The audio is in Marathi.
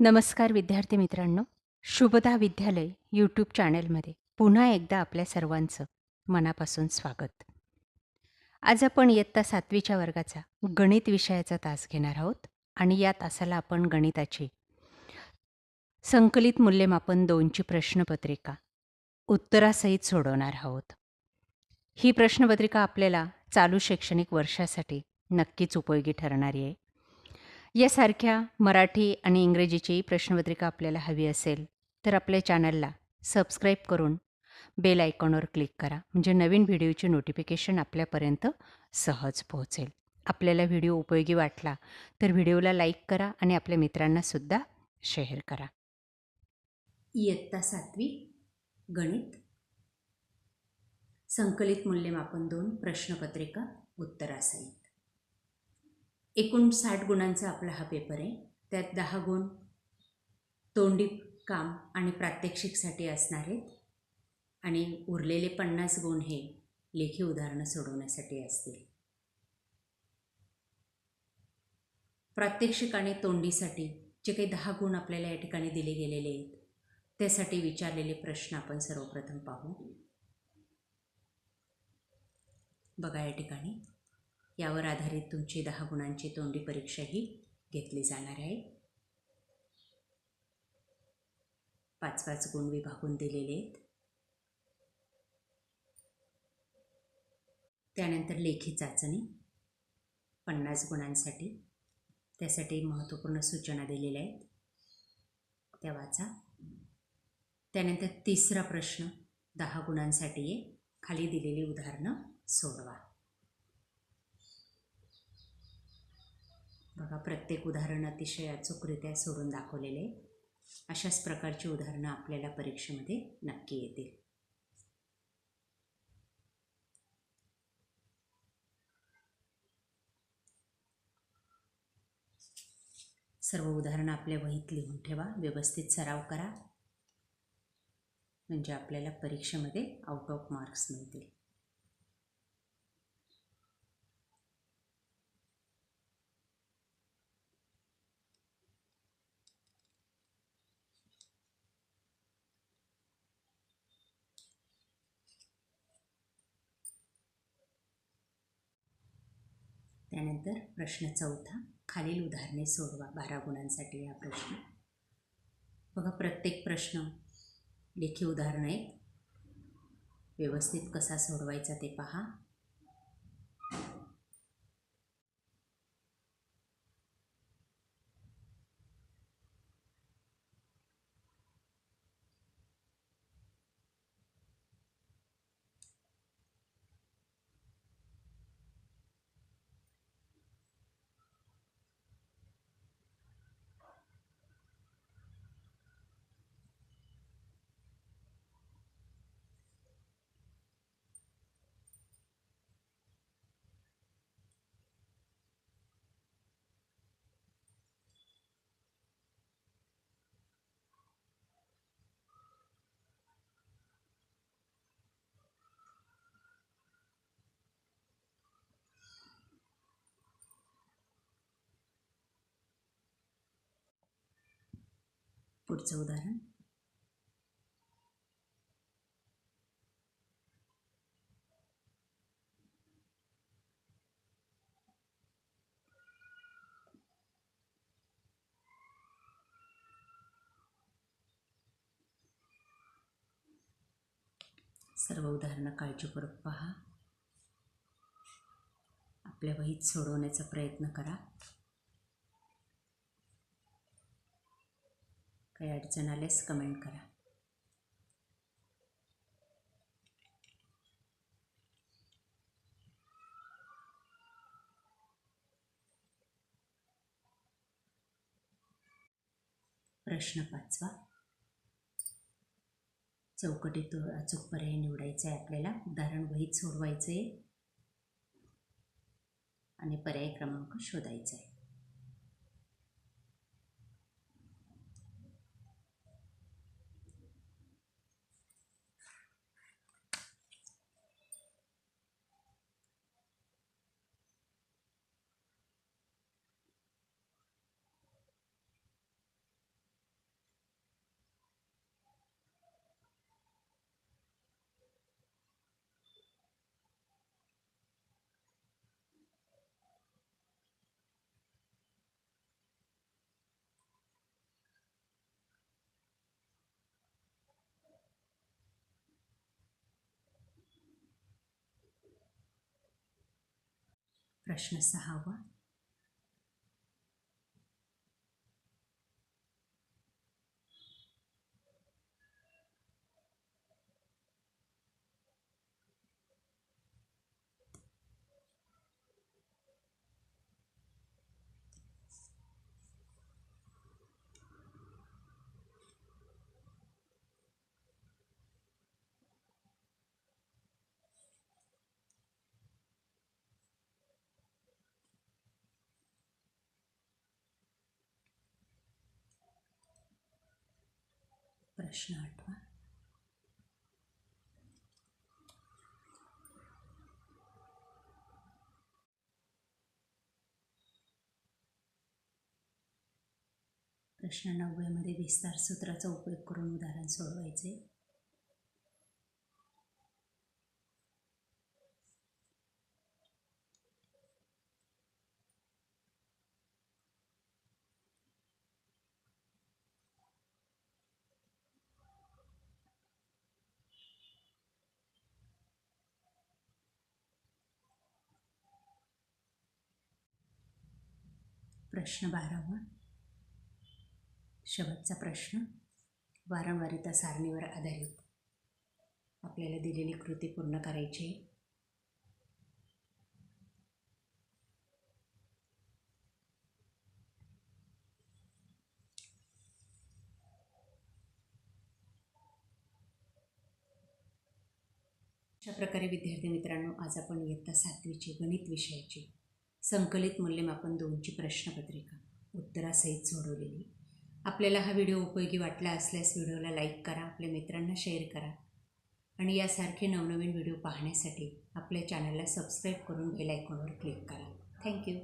नमस्कार विद्यार्थी मित्रांनो. शुभदा विद्यालय यूट्यूब चॅनलमध्ये पुन्हा एकदा आपल्या सर्वांचं मनापासून स्वागत. आज आपण इयत्ता सातवीच्या वर्गाचा गणित विषयाचा तास घेणार आहोत आणि या तासाला आपण गणिताची संकलित मूल्यमापन दोनची प्रश्नपत्रिका उत्तरासहित सोडवणार आहोत. ही प्रश्नपत्रिका आपल्याला चालू शैक्षणिक वर्षासाठी नक्कीच उपयोगी ठरणारी आहे. यासारख्या मराठी आणि इंग्रजीची प्रश्नपत्रिका आपल्याला हवी असेल तर आपल्या चॅनलला सबस्क्राईब करून बेल आयकॉनवर क्लिक करा म्हणजे नवीन व्हिडिओची नोटिफिकेशन आपल्यापर्यंत सहज पोहोचेल. आपल्याला व्हिडिओ उपयोगी वाटला तर व्हिडिओला लाईक करा आणि आपल्या मित्रांनासुद्धा शेअर करा. इयत्ता सातवी गणित. संकलित मूल्यमापन दोन प्रश्नपत्रिका उत्तरासहित एकूण साठ गुणांचा आपला हा पेपर आहे. त्यात दहा गुण तोंडी काम आणि प्रात्यक्षिकसाठी असणार आहेत. आणि उरलेले पन्नास गुण हे लेखी उदाहरणं सोडवण्यासाठी असतील. प्रात्यक्षिक आणि तोंडीसाठी जे काही दहा गुण आपल्याला या ठिकाणी दिले गेलेले आहेत त्यासाठी विचारलेले प्रश्न आपण सर्वप्रथम पाहू. बघा या ठिकाणी. यावर आधारित तुमची दहा गुणांची तोंडी परीक्षाही घेतली जाणार आहे. पाच पाच गुण विभागून दिलेले आहेत. त्यानंतर लेखी चाचणी पन्नास गुणांसाठी. त्यासाठी महत्त्वपूर्ण सूचना दिलेल्या आहेत. त्या वाचा. त्यानंतर तिसरा प्रश्न दहा गुणांसाठी आहे खाली दिलेली उदाहरणं सोडवा. बघा प्रत्येक उदाहरण अतिशय अचूकरित्या सोडून दाखवलेले अशाच प्रकारची उदाहरणं आपल्याला परीक्षेमध्ये नक्की येतील. सर्व उदाहरणं आपल्या वहीत लिहून ठेवा व्यवस्थित सराव करा. म्हणजे आपल्याला परीक्षेमध्ये आउट ऑफ मार्क्स मिळतील. त्यानंतर प्रश्न चौथा खालील उदाहरणे सोडवा. बारा गुणांसाठी हा प्रश्न. बघा प्रत्येक प्रश्न लेखी उदाहरण आहेत व्यवस्थित कसा सोडवायचा ते पहा. पुढचं उदाहरण. सर्व उदाहरणं काळजीपूर्वक पहा. आपल्या वहीत सोडवण्याचा प्रयत्न करा. काही अडचण आल्यास कमेंट करा. प्रश्न पाचवा. चौकटीत अचूक पर्याय निवडायचा आहे आपल्याला. उदाहरण वहीत सोडवायचं आहे आणि पर्याय क्रमांक शोधायचा आहे. प्रश्न सहावा. प्रश्न आठवा प्रश्न नव्वेमध्ये विस्तार सूत्राचा उपयोग करून उदाहरण सोडवायचे. प्रश्न बारावा. शेवटचा प्रश्न. वारंवारिता सारणीवर आधारित. आपल्याला दिलेली कृती पूर्ण करायची. आहे अशा प्रकारे विद्यार्थी मित्रांनो आज आपण इयत्ता सातवीची गणित विषयाची संकलित मूल्यमापन दोनची प्रश्नपत्रिका. उत्तरासहित सोडवलेली. आपल्याला हा व्हिडिओ उपयोगी वाटला असल्यास व्हिडिओला लाईक करा आपल्या मित्रांना शेअर करा. आणि यासारखे नवनवीन व्हिडिओ पाहण्यासाठी आपल्या चॅनलला सबस्क्राईब करून बेल आयकॉनवर क्लिक करा. थँक्यू.